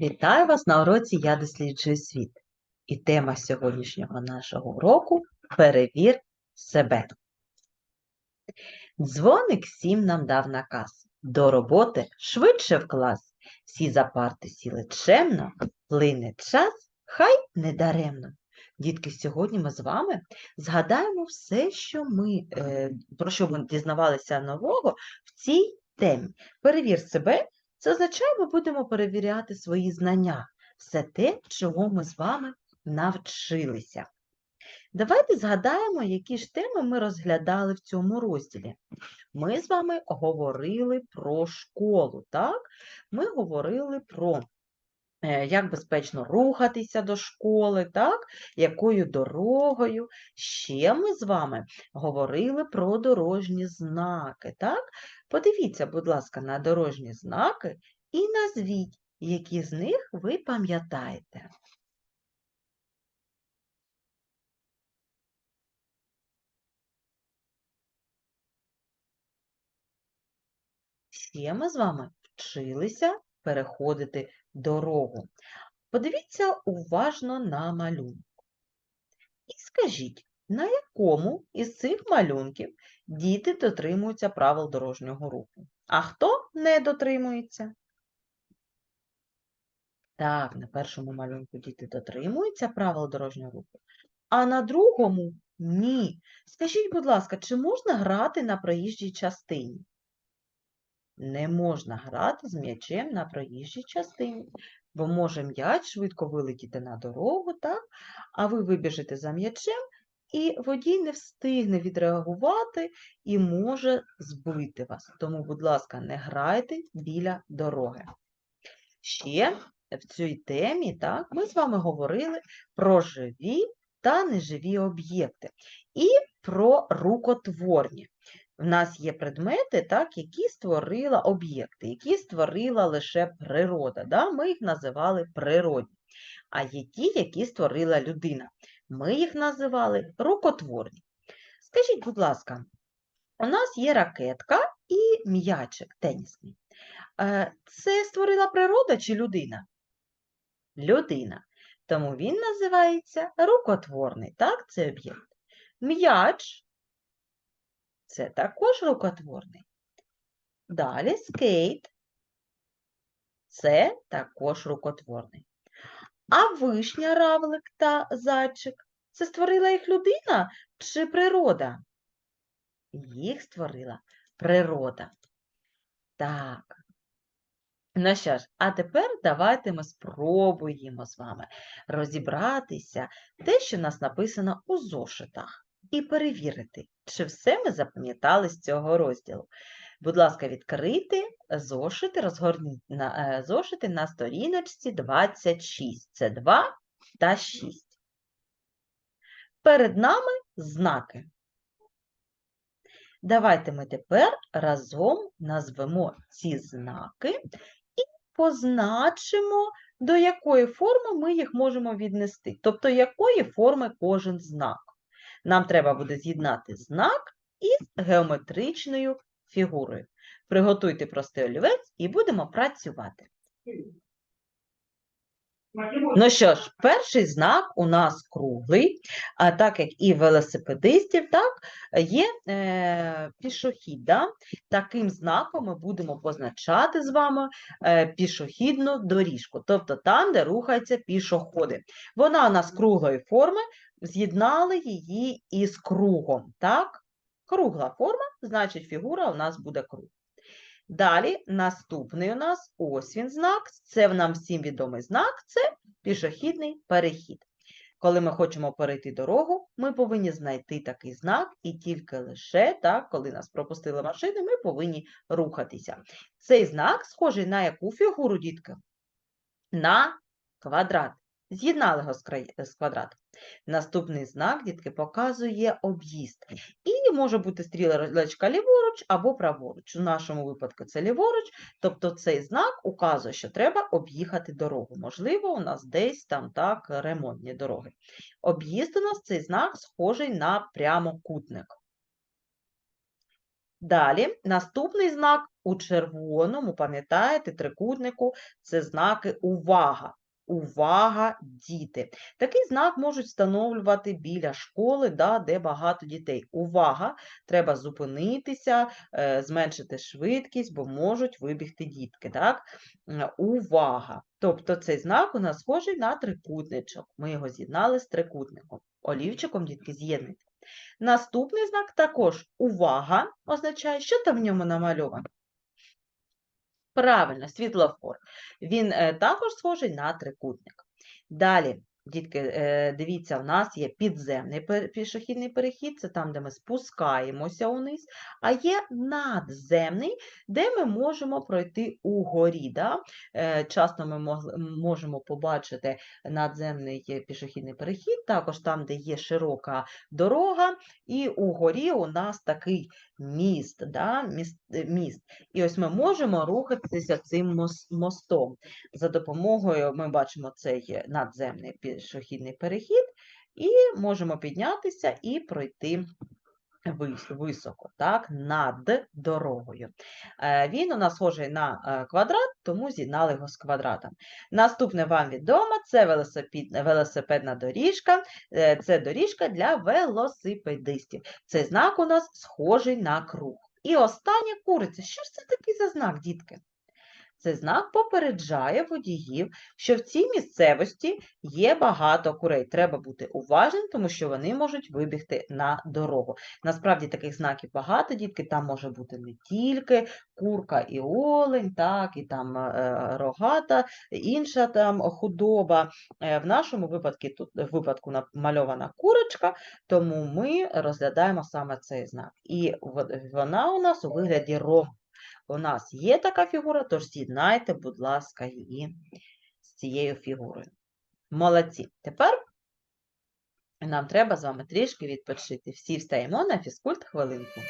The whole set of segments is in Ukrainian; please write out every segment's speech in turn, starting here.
Вітаю вас на уроці Я досліджую світ. І тема сьогоднішнього нашого уроку Перевір себе. Дзвоник всім нам дав наказ. До роботи швидше в клас. Всі за парти сіли чемно, плине час, хай не даремно. Дітки, сьогодні ми з вами згадаємо все, що ми, е, про що ми дізнавалися нового в цій темі. Перевір себе це означає, ми будемо перевіряти свої знання, все те, чого ми з вами навчилися. Давайте згадаємо, які ж теми ми розглядали в цьому розділі. Ми з вами говорили про школу, так? Ми говорили про як безпечно рухатися до школи, так? якою дорогою. Ще ми з вами говорили про дорожні знаки. Так? Подивіться, будь ласка, на дорожні знаки і назвіть, які з них ви пам'ятаєте. Ще ми з вами вчилися переходити дорогу. Подивіться уважно на малюнок. І скажіть, на якому із цих малюнків діти дотримуються правил дорожнього руху? А хто не дотримується? Так, на першому малюнку діти дотримуються правил дорожнього руху, а на другому ні. Скажіть, будь ласка, чи можна грати на проїжджій частині? Не можна грати з м'ячем на проїжджій частині, бо може м'яч швидко вилетіти на дорогу, так? а ви вибіжите за м'ячем, і водій не встигне відреагувати і може збити вас. Тому, будь ласка, не грайте біля дороги. Ще в цій темі так, ми з вами говорили про живі та неживі об'єкти і про рукотворні. В нас є предмети, так, які створила об'єкти, які створила лише природа. Да? Ми їх називали природні. А є ті, які створила людина. Ми їх називали рукотворні. Скажіть, будь ласка, у нас є ракетка і м'ячик тенісний. Е, Це створила природа чи людина? Людина. Тому він називається рукотворний, так, це об'єкт. М'яч це також рукотворний. Далі скейт це також рукотворний. А вишня, равлик та зайчик це створила їх людина чи природа? Їх створила природа. Так. Ну що ж, а тепер давайте ми спробуємо з вами розібратися те, що в нас написано у зошитах, і перевірити, чи все ми запам'ятали з цього розділу. Будь ласка, відкрийте зошити, розгорніть на, е, зошити на сторіночці 26. Це 2 та 6. Перед нами знаки. Давайте ми тепер разом назвемо ці знаки і позначимо, до якої форми ми їх можемо віднести. Тобто, якої форми кожен знак. Нам треба буде з'єднати знак із геометричною фігурою. Приготуйте простий олівець і будемо працювати. Ну що ж, перший знак у нас круглий, а так як і велосипедистів, так, є е, пішохід. Да? Таким знаком ми будемо позначати з вами е, пішохідну доріжку, тобто там, де рухаються пішоходи. Вона у нас круглої форми, з'єднали її із кругом. так? Кругла форма, значить фігура у нас буде круг. Далі наступний у нас ось він знак. Це нам всім відомий знак, це пішохідний перехід. Коли ми хочемо перейти дорогу, ми повинні знайти такий знак, і тільки лише так, коли нас пропустили машини, ми повинні рухатися. Цей знак схожий на яку фігуру, дітки? На квадрат. З'єднали його з, квадратом. Наступний знак, дітки, показує об'їзд. І може бути стрілочка ліворуч або праворуч. У нашому випадку це ліворуч, тобто цей знак указує, що треба об'їхати дорогу. Можливо, у нас десь там так ремонтні дороги. Об'їзд у нас цей знак схожий на прямокутник. Далі, наступний знак у червоному, пам'ятаєте, трикутнику це знаки увага. Увага, діти. Такий знак можуть встановлювати біля школи, да, де багато дітей. Увага! Треба зупинитися, е, зменшити швидкість, бо можуть вибігти дітки. Так? Увага! Тобто цей знак у нас схожий на трикутничок. Ми його з'єднали з трикутником. Олівчиком, дітки, з'єднуйте. Наступний знак також увага означає, що там в ньому намальовано. Правильно, світлофор. Він е, також схожий на трикутник. Далі, дітки, е, дивіться, у нас є підземний пішохідний перехід, це там, де ми спускаємося униз, а є надземний, де ми можемо пройти угорі. Да? Е, Часто ми можемо побачити надземний пішохідний перехід, також там, де є широка дорога, і угорі у нас такий міст, да? міст, е. І ось ми можемо рухатися цим мостом. За допомогою ми бачимо цей надземний пішохідний перехід, і можемо піднятися і пройти високо, так, над дорогою. Е, Він у нас схожий на е, квадрат, тому з'єднали його з квадратом. Наступне вам відомо, це велосипед, велосипедна доріжка, е, це доріжка для велосипедистів. Цей знак у нас схожий на круг. І остання куриця. Що ж це такий за знак, дітки? Цей знак попереджає водіїв, що в цій місцевості є багато курей. Треба бути уважним, тому що вони можуть вибігти на дорогу. Насправді таких знаків багато, дітки, там може бути не тільки курка і олень, так, і там е, рогата, інша там худоба. Е, В нашому випадку тут випадку намальована курочка, тому ми розглядаємо саме цей знак. І вона у нас у вигляді ром. У нас є така фігура, тож з'єднайте, будь ласка, її з цією фігурою. Молодці. Тепер нам треба з вами трішки відпочити. Всі встаємо на фізкульт хвилинку.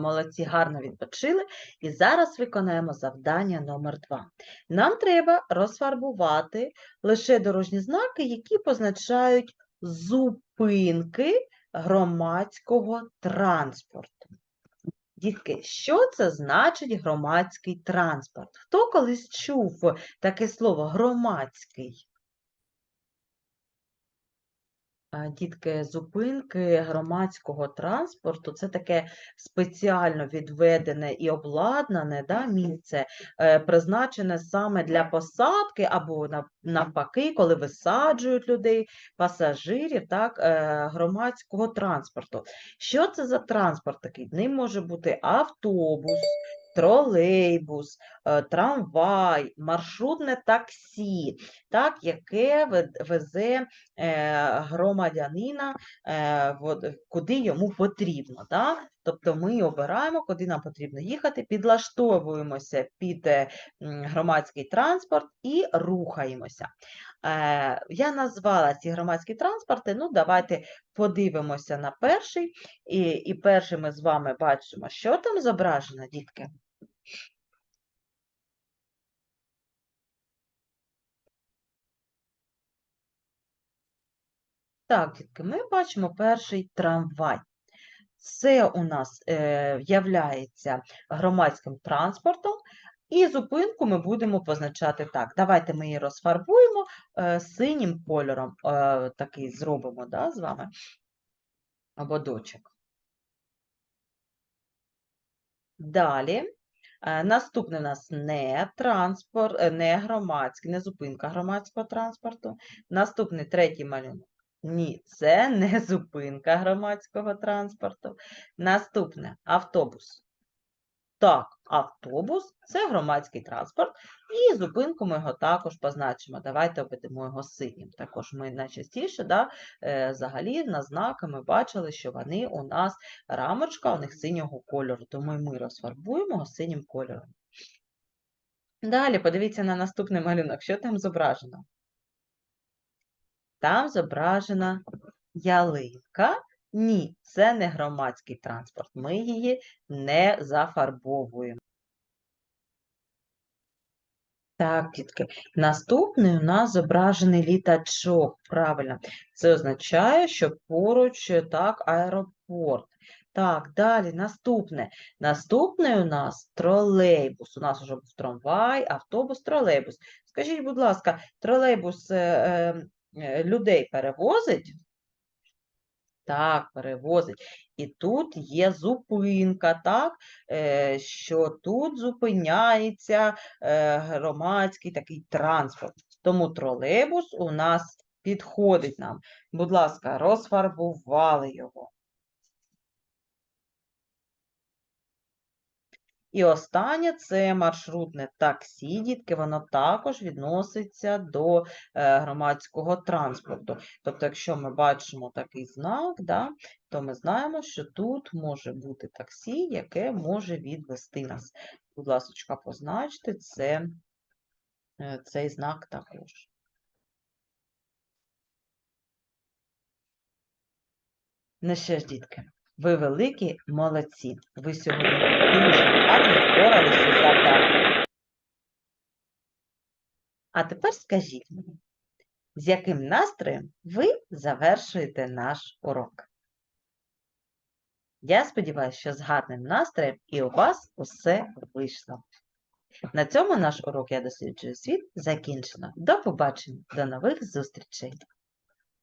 Молодці, гарно відпочили. І зараз виконаємо завдання номер 2. Нам треба розфарбувати лише дорожні знаки, які позначають зупинки громадського транспорту. Дітки, що це значить громадський транспорт? Хто колись чув таке слово громадський? Дітки, зупинки громадського транспорту це таке спеціально відведене і обладнане да, місце, е, призначене саме для посадки або навпаки, коли висаджують людей, пасажирів, так, е, громадського транспорту. Що це за транспорт такий? Ним може бути автобус, тролейбус, е, трамвай, маршрутне таксі, так, яке везе е, громадянина е, куди йому потрібно. Да? Тобто ми обираємо, куди нам потрібно їхати, підлаштовуємося під громадський транспорт і рухаємося. Я назвала ці громадські транспорти. Ну, давайте подивимося на перший. І, і перший ми з вами бачимо, що там зображено, дітки. Так, дітки, ми бачимо перший трамвай. Це у нас е, являється громадським транспортом, і зупинку ми будемо позначати так. Давайте ми її розфарбуємо е, синім кольором, е, такий зробимо да, з вами ободочок. Далі. Е, Наступний у нас не транспорт, е, не громадський, не зупинка громадського транспорту. Наступний третій малюнок. Ні, це не зупинка громадського транспорту. Наступне автобус. Так, автобус це громадський транспорт, і зупинку ми його також позначимо. Давайте обведемо його синім. Також ми найчастіше, да, е, взагалі на знаки ми бачили, що вони у нас рамочка, у них синього кольору, тому ми розфарбуємо його синім кольором. Далі подивіться на наступний малюнок, що там зображено. Там зображена ялинка. Ні, це не громадський транспорт. Ми її не зафарбовуємо. Так, дітки. Наступний у нас зображений літачок. Правильно. Це означає, що поруч е, так, аеропорт. Так, далі наступне. Наступний у нас тролейбус. У нас вже був трамвай, автобус, тролейбус. Скажіть, будь ласка, тролейбус е, е, е, людей перевозить? Так, перевозить. І тут є зупинка, так, е, що тут зупиняється е, громадський такий транспорт. Тому тролейбус у нас підходить нам. Будь ласка, розфарбували його. І останнє це маршрутне таксі, дітки, воно також відноситься до е, громадського транспорту. Тобто, якщо ми бачимо такий знак, да, то ми знаємо, що тут може бути таксі, яке може відвести нас. Будь ласка, позначте це, е, цей знак також. Ну що ж, дітки, ви великі молодці. Ви сьогодні дуже гарно впоралися з завданням. А тепер скажіть мені, з яким настроєм ви завершуєте наш урок? Я сподіваюся, що з гарним настроєм і у вас усе вийшло. На цьому наш урок «Я досліджую світ» закінчено. До побачення, до нових зустрічей!